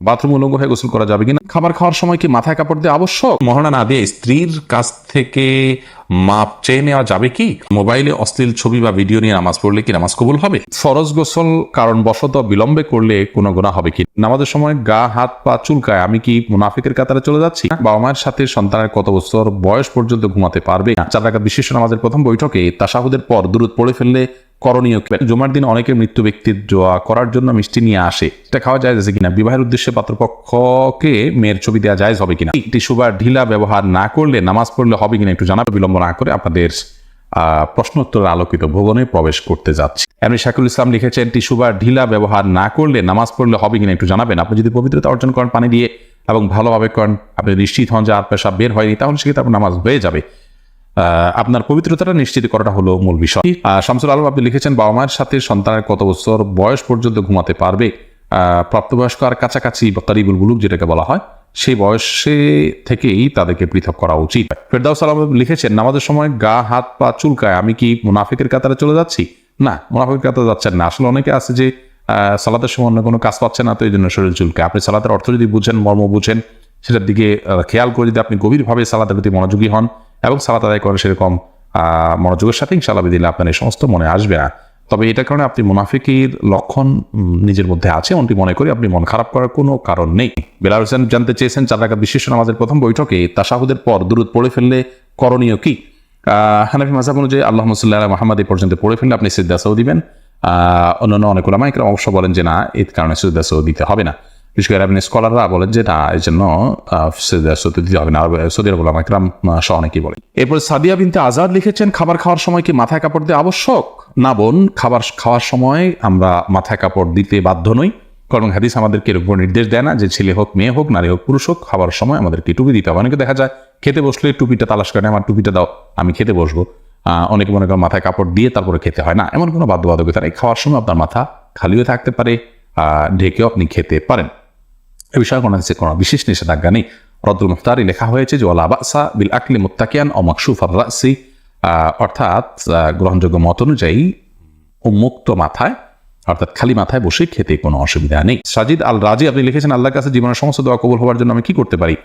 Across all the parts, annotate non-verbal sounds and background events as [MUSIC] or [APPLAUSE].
Bathroom উলঙ্গ হয়ে গোসল করা যাবে কিনা? খাবার খাওয়ার সময় কি মাথায় কাপড় দিয়ে আবশ্যক? মহানা না দিয়ে স্ত্রীর কাছ থেকে মাপ চেয়ে নেওয়া যাবে কি? মোবাইলে অশ্লীল ছবি বা ভিডিও নিয়ে নামাজ পড়লে কি নামাজ কবুল হবে? ফরজ গোসল কারণ বশত বিলম্বে করলে কোনো গোনা হবে কি? নামাজের সময় গা, হাত, পা চুলকায় আমি কি মুনাফিকের কাতারে চলে যাচ্ছি? বাবা মায়ের সাথে সন্তানের কত বছর বয়স পর্যন্ত ঘুমাতে পারবে? চার রাকাত বিশিষ্ট নামাজের প্রথম বৈঠকে তাসাহুদের পর দূরত পড়ে ফেললে করণীয়? জুমার দিন অনেকে মৃত্যু ব্যক্তির জোয়া করার জন্য মিষ্টি নিয়ে আসে। এটা খাওয়া যায় কিনা? বিবাহের উদ্দেশ্যে পাত্রপক্ষকে মেয়ের ছবি দেওয়া যায় হবে কিনা? টিস্যু বা ঢিলা ব্যবহার না করলে নামাজ পড়লে হবে কিনা একটু জানাবে, বিলম্ব না করে আপনাদের আলোকিত ভুবনে প্রবেশ করতে যাচ্ছি। এমনি শাকুল ইসলাম লিখেছেন টিস্যু বা ঢিলা ব্যবহার না করলে নামাজ পড়লে হবে কিনা একটু জানাবেন। আপনি যদি পবিত্রতা অর্জন করেন পানি দিয়ে এবং ভালোভাবে করেন, আপনি নিশ্চিত হন যে আর পেশা বের হয়নি, তাহলে সেক্ষেত্রে আপনার নামাজ হয়ে যাবে। আপনার পবিত্রতাটা নিশ্চিত করাটা হলো মূল বিষয়। শামসুল আলম, আপনি লিখেছেন, বাবা মায়ের সাথে সন্তানের কত বছর বয়স পর্যন্ত ঘুমাতে পারবে? প্রাপ্তবয়স্ক আর কাছাকাছি তারিবুল বুলুক যেটাকে বলা হয়, সেই বয়সে থেকেই তাদেরকে পৃথক করা উচিত। ফেরদাউস আলম লিখেছেন, নামাজের সময় গা, হাত, পা চুলকায়, আমি কি মুনাফিকের কাতারে চলে যাচ্ছি? না, মুনাফিকের কাতারে যাচ্ছেন না। আসলে অনেকে আছে যে সালাতের সময় অন্য কোনো কাজ পাচ্ছে না, তো এই জন্য শরীর চুলকে আপনি সালাতের অর্থ যদি বুঝেন, মর্ম বুঝেন, সেটার দিকে খেয়াল করে যদি আপনি গভীরভাবে সালাতের প্রতি মনোযোগী হন এবং সালাত আদায় করেন সেরকম মনোযোগের সাথে ইনশাআল্লাহ দিলে আপনার এই সমস্ত মনে আসবে না। তবে এটার কারণে আপনি মুনাফিকের লক্ষণ নিজের মধ্যে আছে, এমনটি মনে করি আপনি মন খারাপ করার কোনো কারণ নেই। বেলাল হোসেন জানতে চেয়েছেন, চার রাকাত বিশিষ্ট নামাজের প্রথম বৈঠকে তাসাহুদের পর দূরত পড়ে ফেললে করণীয় কি? হানাফি মাজাব অনুযায়ী আল্লাহ মুসাল্লাহ মাহমদ এই পর্যন্ত পড়ে ফেললে আপনি সিদ্দাসাও দিবেন। অন্যান্য অনেক ওলামাইকরা অবশ্য বলেন যে না, এর কারণে সিদ্দাসাও দিতে হবে না। বিশেষ করে আপনি স্কলাররা বলেন যে, না এই জন্য সিদ্দাসাও দিতে হবে না। সৌদি আরব ওলামাইকরাম সহ অনেকেই বলে। এরপর সাদিয়া বিনতে আজাদ লিখেছেন, খাবার খাওয়ার সময় কি মাথায় কাপড় দিয়ে আবশ্যক? না বোন, খাবার খাওয়ার সময় আমরা মাথায় কাপড় দিতে বাধ্য নই। কারণ হাদিস আমাদেরকে এর উপর নির্দেশ দেয় না যে, ছেলে হোক, মেয়ে হোক, নারী হোক, পুরুষ হোক, খাবার সময় আমাদেরকে টুপি দিতে হবে। অনেকে দেখা যায়, খেতে বসলে টুপিটা তালাশ করে, আমার টুপিটা দাও, আমি খেতে বসবো। অনেকে মনে করেন মাথায় কাপড় দিয়ে তারপরে খেতে হয় না। এমন কোনো বাধ্যবাধকতা নেই। খাওয়ার সময় আপনার মাথা খালিও থাকতে পারে ঢেকেও আপনি খেতে পারেন। এ বিষয়ে কোনো কিছু কোনো বিশেষ নিষেধাজ্ঞা নেই। রদ্দুল মুফতারি লেখা হয়েছে যে ওলা বাসা বিল আকলি মুত্তাকিয়ান ও মাকসুফ রাসি। অর্থাৎ গ্রহণযোগ্য মত অনুযায়ী উন্মুক্ত মাথায়, অর্থাৎ খালি মাথায় বসে খেতে কোনো অসুবিধা নেই। সাজিদ আল রাজি আপনি লিখেছেন, আল্লাহর কাছে জীবনের সমস্ত দোয়া কবুল হওয়ার জন্য আমি কি করতে পারি?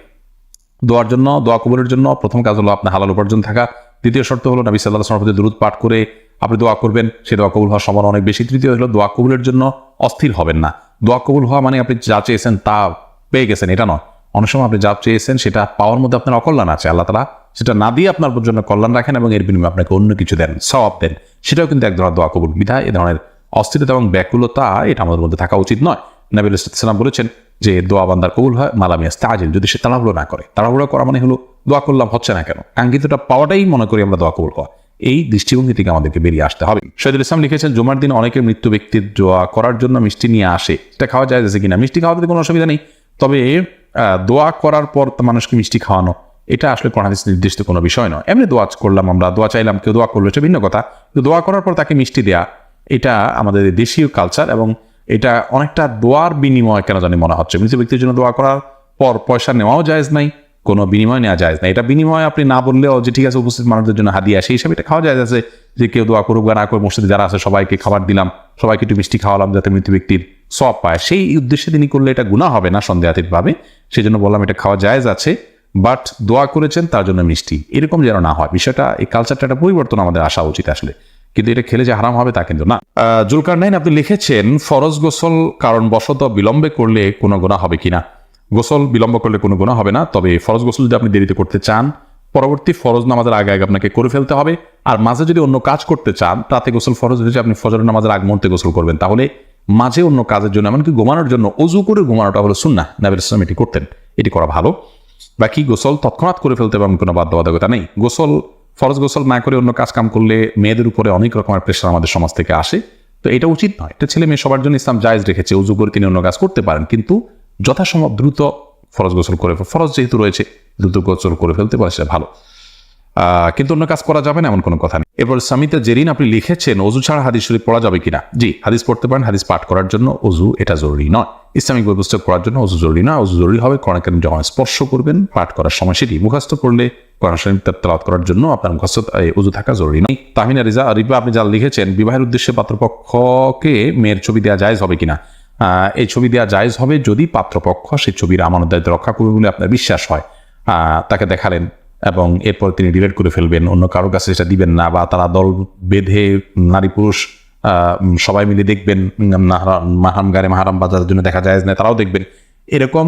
দোয়ার জন্য, দোয়া কবুলের জন্য প্রথম কাজ হলো আপনার হালাল উপার্জন থাকা। দ্বিতীয় শর্ত হলো, নবী সাল্লাহ প্রতি দূরত পাঠ করে আপনি দোয়া করবেন। সেই দোয়া কবুল হওয়ার সম্ভাবনা অনেক বেশি। তৃতীয় হলো, দোয়া কবুলের জন্য অস্থির হবেন না। দোয়া কবুল হওয়া মানে আপনি যা চেয়েছেন তা পেয়ে গেছেন, এটা নয়। অনেক সময় আপনি যা চেয়েছেন সেটা পাওয়ার মধ্যে আপনার অকল্যাণ আছে, আল্লাহ তালা সেটা না দিয়ে আপনার জন্য কল্যাণ রাখেন এবং এর বিনিময়ে আপনাকে অন্য কিছু দেন, সওয়াব দেন। সেটাও কিন্তু এক ধরনের দোয়া কবুল বিধায়, এ ধরনের অস্থিরতা এবং ব্যাকুলতা, এটা আমাদের মধ্যে থাকা উচিত নয়। নবীল ইসলাম বলেছেন যে, দোয়া বান্দার কবুল হয় মালামিয়াস তাজিল যদি সে তাড়াহুড়ো না করে, তাড়াহুড়ো করা মানে হলো দোয়া করলাম, হচ্ছে না কেন? কাঙ্ক্ষিতটা পাওয়াটাই মনে করি আমরা দোয়া কবুল হওয়া। এই দৃষ্টিভঙ্গি থেকে আমাদেরকে বেরিয়ে আসতে হবে। শহীদুল ইসলাম লিখেছেন, জুমার দিন অনেকে মৃত্যু ব্যক্তির দোয়া করার জন্য মিষ্টি নিয়ে আসে। এটা খাওয়া যায় যে কিনা? মিষ্টি খাওয়াতে কোনো অসুবিধা নেই। তবে দোয়া করার পর মানুষকে মিষ্টি খাওয়ানো, এটা আসলে হাদিস নির্দিষ্ট কোনো বিষয় নয়। এমনি দোয়া করলাম আমরা, দোয়া চাইলাম, কেউ দোয়া করল, এটা ভিন্ন কথা। কিন্তু দোয়া করার পর তাকে মিষ্টি দেয়া, এটা আমাদের দেশীয় কালচার এবং এটা অনেকটা দোয়ার বিনিময় কেন জানি মনে হচ্ছে। মৃত ব্যক্তির জন্য দোয়া করার পর পয়সা নেওয়াও জায়েজ নাই। কোনো বিনিময় নেওয়া যায় না। এটা বিনিময় আপনি না বললেও যে ঠিক আছে, উপস্থিত মানুষদের জন্য হাদিয়া, সেই হিসাবে এটা খাওয়া যায় আছে যে কেউ দোয়া করুক বা না করে মসজিদে যারা আছে, সবাইকে খাবার দিলাম, সবাইকে একটু মিষ্টি খাওয়ালাম যাতে মৃত ব্যক্তির সব পায়। সেই উদ্দেশ্যে তিনি করলে এটা গুণা হবে না সন্দেহাতীতভাবে। সেই জন্য বললাম এটা খাওয়া জায়েজ আছে বাট দোয়া করেছেন, তার জন্য মিষ্টি। এরকম যেন না হয়। বিষয়টা, এই কালচারটা একটা পরিবর্তন আমাদের আসা উচিত আসলে। কিন্তু এটা খেলে যে হারাম হবে তা কিন্তু না। জুলকার নাইন আপনি লিখেছেন, ফরজ গোসল কারণ বশত বিলম্বে করলে কোনো গুণা হবে কিনা? গোসল বিলম্ব করলে কোনো গুণা হবে না, তবে ফরজ গোসল যদি আপনি দেরিতে করতে চান, পরবর্তী ফরজ নামাজের আগে আগে আপনাকে করে ফেলতে হবে। আর মাঝে যদি অন্য কাজ করতে চান, রাতে গোসল ফরজ হয়েছে, আপনি ফজর নামাজের আগ মুহূর্তে গোসল করবেন। তাহলে মাঝে অন্য কাজের জন্য, এমনকি ঘুমানোর জন্য অজু করে ঘুমানোটা হলো সুন্না নাবির ইসলাম এটি করতেন। এটি করা ভালো। বাকি গোসল তৎক্ষণাৎ করে ফেলতে পারবেন কোনো বাধ্যবাধকতা নেই। গোসল, ফরজ গোসল না করে অন্য কাজ কাম করলে মেয়েদের উপরে অনেক রকমের প্রেশার আমাদের সমাজ থেকে আসে। তো এটা উচিত নয়। এটা ছেলে মেয়ে সবার জন্য ইসলাম জায়েজ রেখেছে উজু করে তিনি অন্য কাজ করতে পারেন। কিন্তু যথাসম্ভব দ্রুত ফরজ গোসল করে ফরজ যেহেতু রয়েছে, দ্রুত গোসল করে ফেলতে পারে সেটা ভালো। কিন্তু অন্য কাজ করা যাবে না, এমন কোনো কথা নেই। এরপর সামিতা জেরিন, আপনি লিখেছেন, অজু ছাড়া হাদিস শরীফ পড়া যাবে কিনা? জি, হাদিস পড়তে পারেন, হাদিস পাঠ করার জন্য অজু এটা জরুরি নয়। ইসলামিক বই পুস্তক পড়ার জন্য অজু জরুরি নয়, অজু জরুরি হবে কোরআন কারিম যখন স্পর্শ করবেন, পাঠ করার সময় সেটি মুখস্থ করলে কোরআন করার জন্য আপনার মুখস্থ অজু থাকা জরুরি নয়। তাহমিনা রিজা রিপা আপনি যা লিখেছেন, বিবাহের উদ্দেশ্যে পাত্রপক্ষকে মেয়ের ছবি দেওয়া যায় হবে কিনা? এই ছবি দেওয়া জায়জ হবে যদি পাত্রপক্ষ সেই ছবির আমানত দায়িত্ব রক্ষা করবে বলে আপনার বিশ্বাস হয়। তাকে দেখালেন এবং এরপর তিনি ডিলেট করে ফেলবেন। অন্য কারও কাছে সেটা দিবেন না বা তারা দল বেঁধে নারী পুরুষ সবাই মিলে দেখবেন মাহারাম গারে মাহারাম বাজারের জন্য দেখা যায় না, তারাও দেখবেন। এরকম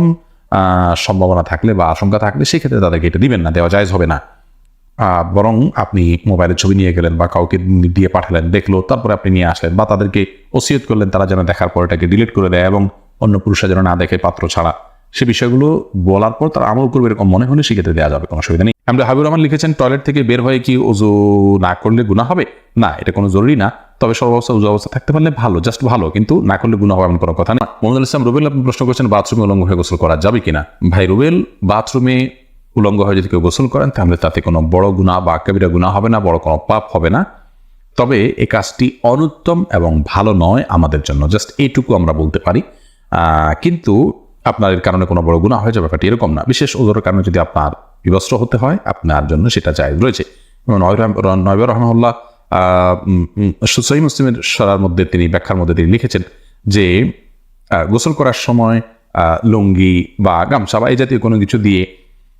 সম্ভাবনা থাকলে বা আশঙ্কা থাকলে সেক্ষেত্রে তাদেরকে এটা দিবেন না, দেওয়া জায়জ হবে না। বরং আপনি মোবাইলের ছবি নিয়ে গেলেন বা কাউকে দিয়ে পাঠালেন, দেখল, তারপরে আপনি নিয়ে আসলেন বা তাদেরকে ওসিয়ত করলেন, তারা যেন দেখার পর এটাকে ডিলিট করে দেয় এবং অন্য পুরুষরা যেন না দেখে পাত্র ছাড়া। সে বিষয়গুলো বলার পর তারা আমল করবে এরকম মনে হলে সেক্ষেত্রে দেওয়া যাবে, কোনো অসুবিধা নেই। আমরা হাবিবুর রহমান লিখেছেন, টয়লেট থেকে বের হয়ে কি উজু না করলে গুণা হবে? না, এটা কোনো জরুরি না। তবে সর্বাবস্থা উজু অবস্থা থাকতে পারলে ভালো জাস্ট ভালো, কিন্তু না করলে গুণা হবে এমন কোনো কথা নেই মোহাম্মদ ইসলাম রুবেল আপনি প্রশ্ন করছেন, বাথরুমে উলঙ্গ হয়ে গোসল করা যাবে কিনা? ভাই রুবেল, বাথরুমে উলঙ্গ হয়ে যদি কেউ গোসল করেন, তাহলে তাতে কোনো বড় গুণা বা কবিরা গুণা হবে না, বড় কোনো পাপ হবে না। তবে এই কাজটি অনুত্তম এবং ভালো নয় আমাদের জন্য। জাস্ট এইটুকু আমরা বলতে পারি। কিন্তু আপনার এর কারণে কোনো বড় গুণা হয়ে যাবে ব্যাপারটি এরকম না। বিশেষ ওজোরের কারণে যদি আপনার বিবস্ত্র হতে হয়, আপনার জন্য সেটা জায়গ রয়েছে। নয়ব রহমাল্লাহ সহি মুসলিমের সরার মধ্যে তিনি, ব্যাখ্যার মধ্যে তিনি লিখেছেন যে গোসল করার সময় লুঙ্গি বা গামছা বা এই জাতীয় কোনো কিছু দিয়ে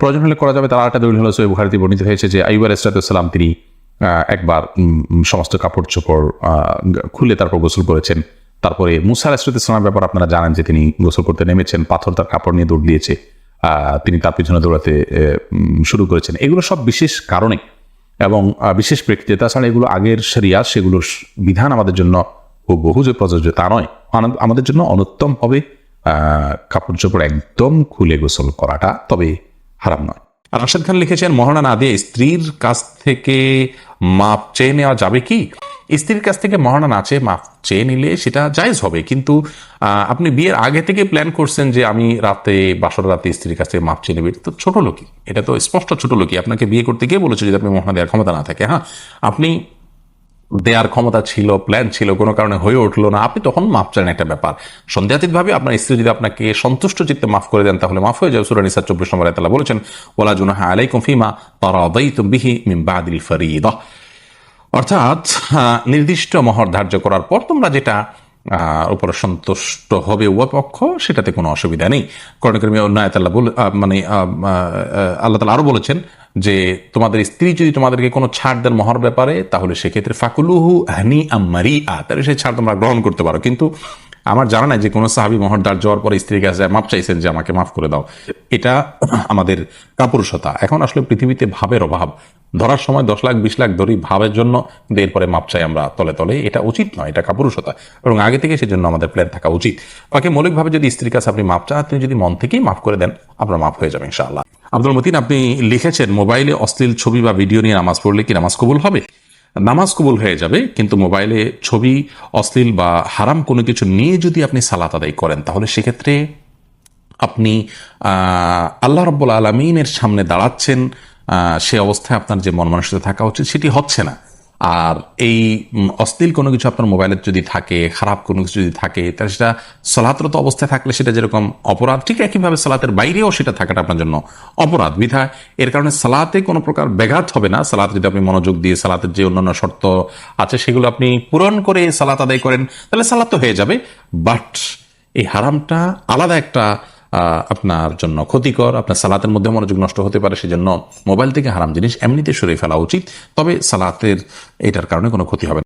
প্রয়োজন হলে করা যাবে। তার আরেকটা দলিল হলো সৈয় বুখারিতে বর্ণিত হয়েছে যে আইবার ইসরাতাম তিনি একবার সমস্ত কাপড় চোপড় খুলে তারপর গোসল করেছেন। তারপরে মুসার ইসরাতের ব্যাপার আপনারা জানেন যে তিনি গোসল করতে নেমেছেন, পাথর তার কাপড় নিয়ে দৌড় দিয়েছে তিনি তার পিছনে দৌড়াতে শুরু করেছেন। এগুলো সব বিশেষ কারণে এবং বিশেষ প্রেক্ষিতে। তাছাড়া এগুলো আগের সেরিয়া সেগুলোর বিধান আমাদের জন্য বহু যে প্রযোজ্য তা নয়। আমাদের জন্য অনুত্তম হবে কাপড় চোপড় একদম খুলে গোসল করাটা। তবে হারাম নয়। আর রাশেদ খান লিখেছেন মহানা না দিয়ে স্ত্রীর কাছ থেকে মাপ চেয়ে নেওয়া যাবে কি? স্ত্রীর কাছ থেকে মহানা না চেয়ে মাপ চেয়ে নিলে সেটা জায়েজ হবে। কিন্তু আপনি বিয়ের আগে থেকে প্ল্যান করছেন যে আমি রাতে, বাসর রাতে স্ত্রীর কাছ থেকে মাপ চেয়ে নেবে তো ছোট লোকই। এটা তো স্পষ্ট ছোট লোকই। আপনাকে বিয়ে করতে গিয়ে বলেছে যদি আপনি মহানা দেওয়ার ক্ষমতা না থাকে হ্যাঁ? আপনি দেওয়ার ক্ষমতা ছিল প্ল্যান ছিল, কোনো কারণে হয়ে উঠল না। আপনি তখন মাফ চান একটা ব্যাপার। সন্দেহাতীতভাবে আপনার স্ত্রী যদি আপনাকে সন্তুষ্ট চিত্তে মাফ করে দেন, তাহলে মাফ হয়ে যাবে। সুরা নিসার চব্বিশ নম্বর তালা বলেছেন ওলা জুনাহা আলাইকুম ফিমা তারাদাইতুম বিহি মিন বাদিল ফরিদা। অর্থাৎ নির্দিষ্ট মহর ধার্য করার পর তোমরা যেটা উপরে সন্তুষ্ট হবে উভয় পক্ষ সেটাতে কোনো অসুবিধা নেই। করণকর্মী অন্য বল মানে আল্লাহ তালা আরও বলেছেন যে, তোমাদের স্ত্রী যদি তোমাদেরকে কোনো ছাড় দেন মহর ব্যাপারে, তাহলে সেক্ষেত্রে ফাকুলুহু হানি আমারি আ তাহলে সেই ছাড় তোমরা গ্রহণ করতে পারো। কিন্তু আমার জানা নাই যে কোনো সাহাবি মহর দাঁড় যাওয়ার পরে স্ত্রীর কাছে মাপ চাইছেন যে আমাকে মাফ করে দাও। এটা [CLEARS THROAT] আমাদের কাপুরুষতা। এখন আসলে পৃথিবীতে ভাবের অভাব। ধরার সময় দশ লাখ, বিশ লাখ ধরি ভাবের জন্য, কিন্তু এরপরে মাপ চাই আমরা তলে তলে। এটা উচিত নয়, এটা কাপুরুষতা। এবং আগে থেকে সেজন্য আমাদের প্ল্যান থাকা উচিত। বাকি মৌলিকভাবে যদি স্ত্রীর কাছে আপনি মাপ চান, আপনি যদি মন থেকেই মাফ করে দেন, আপনার মাফ হয়ে যাবে ইনশাআল্লাহ। আব্দুল মতিন, আপনি লিখেছেন, মোবাইলে অশ্লীল ছবি বা ভিডিও নিয়ে নামাজ পড়লে কি নামাজ কবুল হবে? নামাজ কবুল হয়ে যাবে, কিন্তু মোবাইলে ছবি অশ্লীল বা হারাম কোনো কিছু নিয়ে যদি আপনি সালাত আদায় করেন, তাহলে সেক্ষেত্রে আপনি আল্লাহ রব্বুল আলমিনের সামনে দাঁড়াচ্ছেন সে অবস্থায় আপনার যে মন মানসিকতা থাকা উচিত, সেটি হচ্ছে না। আর এই অশ্লীল কোনো কিছু আপনার মোবাইলে যদি থাকে, খারাপ কোনো কিছু যদি থাকে, তাহলে সেটা সলাতরত অবস্থায় থাকলে সেটা যেরকম অপরাধ, ঠিক একইভাবে সালাতের বাইরেও সেটা থাকাটা আপনার জন্য অপরাধ। বিধায় এর কারণে সালাতে কোনো প্রকার ব্যাঘাত হবে না। সালাতে যদি আপনি মনোযোগ দিয়ে সালাতের যে অন্যান্য শর্ত আছে, সেগুলো আপনি পূরণ করে সালাত আদায় করেন, তাহলে সালাত তো হয়ে যাবে। বাট এই হারামটা আলাদা একটা আপনার জন্য ক্ষতিকর, আপনার সালাতের মধ্যে মনোযোগ নষ্ট হতে পারে, সেজন্য মোবাইল থেকে হারাম জিনিস এমনিতে সরিয়ে ফেলা উচিত। তবে সালাতের এটার কারণে কোনো ক্ষতি হবে না।